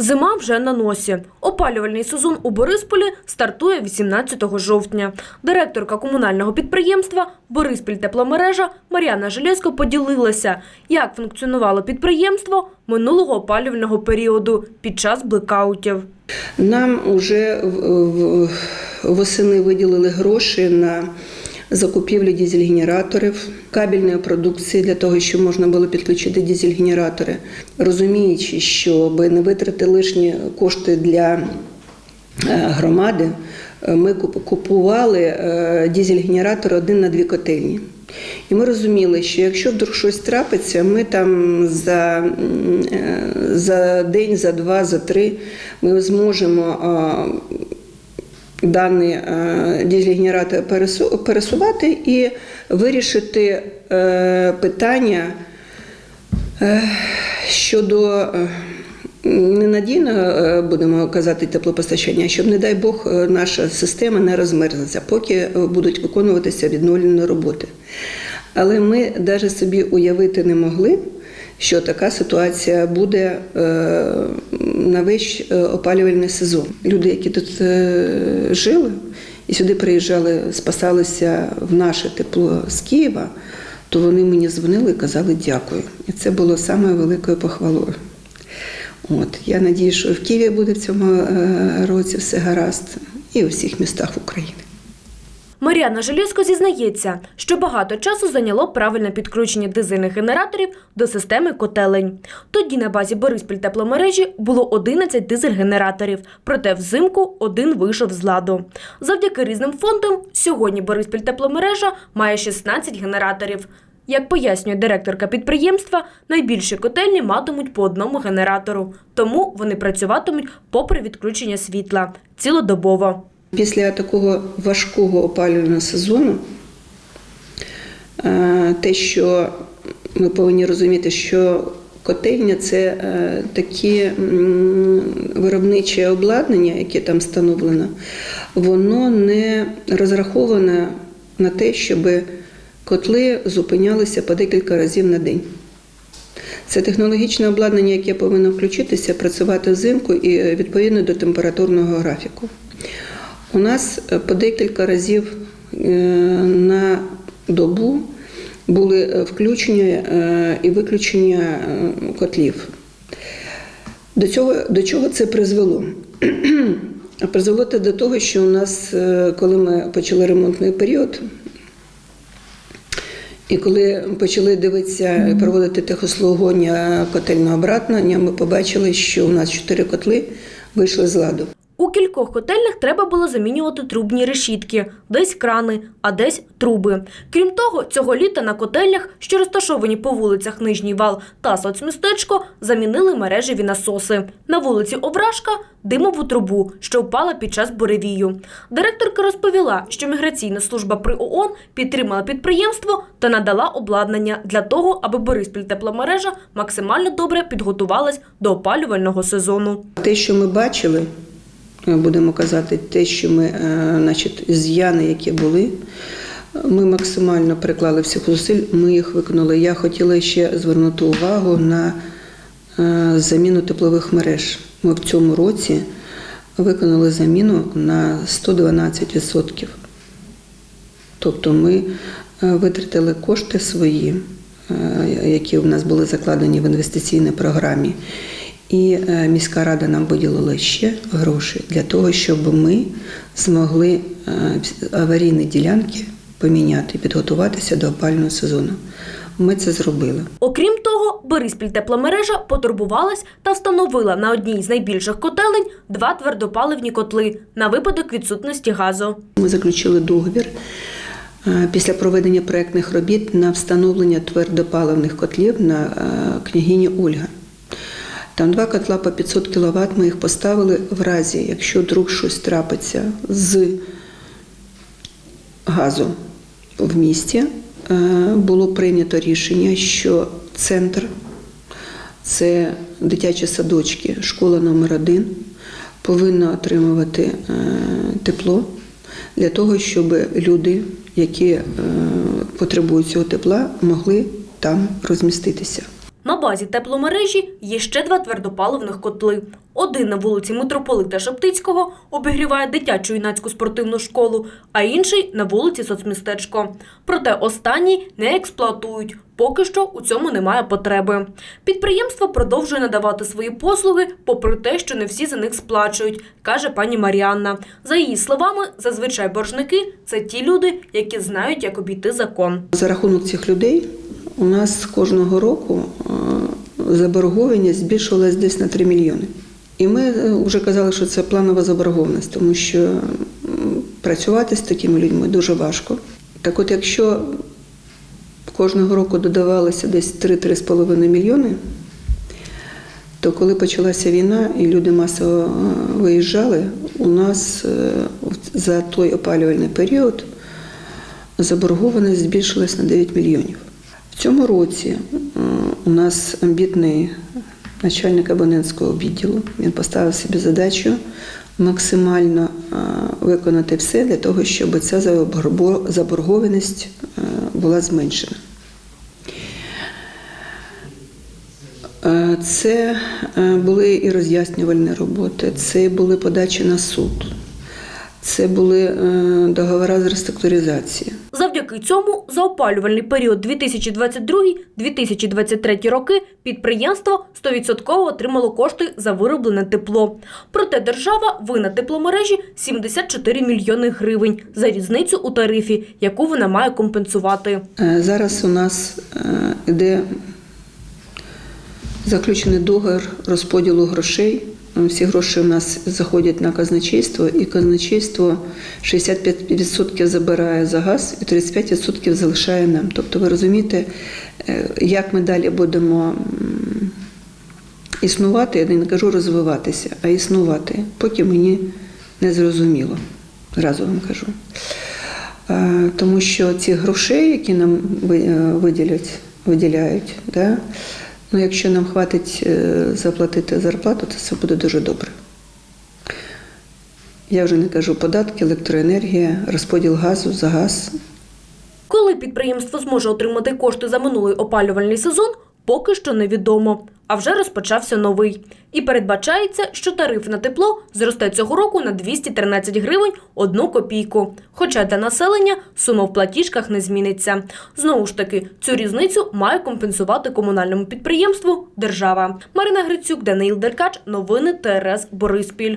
Зима вже на носі. Опалювальний сезон у Борисполі стартує 18 жовтня. Директорка комунального підприємства Бориспіль тепломережа Мар'яна Желєзко поділилася, як функціонувало підприємство минулого опалювального періоду під час блекаутів. Нам вже восени виділили гроші на закупівлю дизель-генераторів, кабельної продукції для того, щоб можна було підключити дизель-генератори, розуміючи, щоб не витрати лишні кошти для е, громади, е, ми купували е, дизель-генератори один на дві котельні. І ми розуміли, що якщо вдруг щось трапиться, ми там за, за день, за два, за три ми зможемо даний е, дизель-генератор пересу- пересувати і вирішити е, питання е, щодо ненадійного, будемо казати, теплопостачання, щоб, не дай Бог, наша система не розмерзнеться, поки будуть виконуватися відновлені роботи. Але ми навіть собі уявити не могли, що така ситуація буде е, на весь е, опалювальний сезон. Люди, які тут е, жили і сюди приїжджали, спасалися в наше тепло з Києва, то вони мені дзвонили і казали дякую. І це було самою великою похвалою. От я надію, що в Києві буде в цьому році все гаразд, і у всіх містах України. Мар'яна Желєзко зізнається, що багато часу зайняло правильне підключення дизельних генераторів до системи котелень. Тоді на базі Бориспіль тепломережі було 11 дизель-генераторів, проте взимку один вийшов з ладу. Завдяки різним фондам сьогодні Бориспіль тепломережа має 16 генераторів. Як пояснює директорка підприємства, найбільші котельні матимуть по одному генератору, тому вони працюватимуть попри відключення світла цілодобово. Після такого важкого опалювального сезону, е, те, що ми повинні розуміти, що котельня це е, такі виробниче обладнання, яке там встановлено, воно не розраховане на те, щоб котли зупинялися по декілька разів на день. Це технологічне обладнання, яке повинно включитися, працювати взимку і е, відповідно до температурного графіку. У нас е, по декілька разів е, на добу були е, включення і виключення котлів. До цього, до чого це призвело? Призвело це до того, що у нас, коли ми почали ремонтний період, і коли почали дивитися, проводити техослугування котельного обладнання, ми побачили, що у нас чотири котли вийшли з ладу. Кількох котельнях треба було замінювати трубні решітки, десь крани, а десь труби. Крім того, цього літа на котельнях, що розташовані по вулицях Нижній Вал та соцмістечко, замінили мережеві насоси. На вулиці Овражка – димову трубу, що впала під час буревію. Директорка розповіла, що міграційна служба при ООН підтримала підприємство та надала обладнання для того, аби Бориспіль тепломережа максимально добре підготувалась до опалювального сезону. Те, що ми бачили, будемо казати, те, що ми, е, значить, з'яни, які були, ми максимально приклали всіх зусиль, ми їх виконали. Я хотіла ще звернути увагу на е, заміну теплових мереж. Ми в цьому році виконали заміну на 112%. Тобто ми е, витратили кошти свої, які у нас були закладені в інвестиційній програмі. І е, міська рада нам виділила ще гроші для того, щоб ми змогли е, аварійні ділянки поміняти підготуватися до опального сезону. Ми це зробили. Окрім того, Бориспіль тепломережа потурбувалась та встановила на одній з найбільших котелень два твердопаливні котли на випадок відсутності газу. Ми заключили договір е, після проведення проєктних робіт на встановлення твердопаливних котлів на княгині Ольга. Там два котла по 500 кВт, ми їх поставили в разі, якщо вдруг щось трапиться з газом в місті, е, було прийнято рішення, що центр це дитячі садочки, школа номер 1 повинна отримувати е, тепло для того, щоб люди, які е, потребують цього тепла, могли там розміститися. На базі тепломережі є ще два твердопаливних котли. Один на вулиці Митрополита Шептицького обігріває дитячу юнацьку спортивну школу, а інший на вулиці Соцмістечко. Проте останній не експлуатують. Поки що у цьому немає потреби. Підприємство продовжує надавати свої послуги, попри те, що не всі за них сплачують, каже пані Маріанна. За її словами, зазвичай боржники це ті люди, які знають, як обійти закон. За рахунок цих людей у нас кожного року е, заборгованість збільшувалась десь на 3 мільйони. І ми е, вже казали, що це планова заборгованість, тому що працювати з такими людьми дуже важко. Так от, якщо кожного року додавалося десь 3-3,5 мільйони, то коли почалася війна і люди масово е, виїжджали, у нас за той опалювальний період заборгованість збільшилась на 9 мільйонів. В цьому році е, у нас амбітний начальник абонентського відділу. Він поставив собі задачу максимально е, виконати все для того, щоб ця заборгованість е, була зменшена. Це були і роз'яснювальні роботи, це були подачі на суд, це були договори з реструктуризації. Цьому за опалювальний період 2022-2023 роки підприємство 100% отримало кошти за вироблене тепло. Проте держава винна тепломережі 74 мільйони гривень за різницю у тарифі, яку вона має компенсувати. Е, Зараз у нас е, йде заключений договір розподілу грошей. Е, Всі гроші у нас заходять на казначейство, і казначейство 65% забирає за газ і 35% залишає нам. Тобто ви розумієте, е, як ми далі будемо існувати, я не кажу розвиватися, а існувати, поки мені не зрозуміло. Разом вам кажу. Е, Тому що ці грошей, які нам е, виділять, виділяють, да, ну, якщо нам хватить е, заплатити зарплату, то це буде дуже добре. Я вже не кажу податки, електроенергія, розподіл газу за газ. Коли підприємство зможе отримати кошти за минулий опалювальний сезон, поки що невідомо. А вже розпочався новий. І передбачається, що тариф на тепло зросте цього року на 213 гривень одну копійку. Хоча для населення сума в платіжках не зміниться. Знову ж таки, цю різницю має компенсувати комунальному підприємству держава. Марина Грицюк, Даниїл Деркач. Новини ТРС Бориспіль.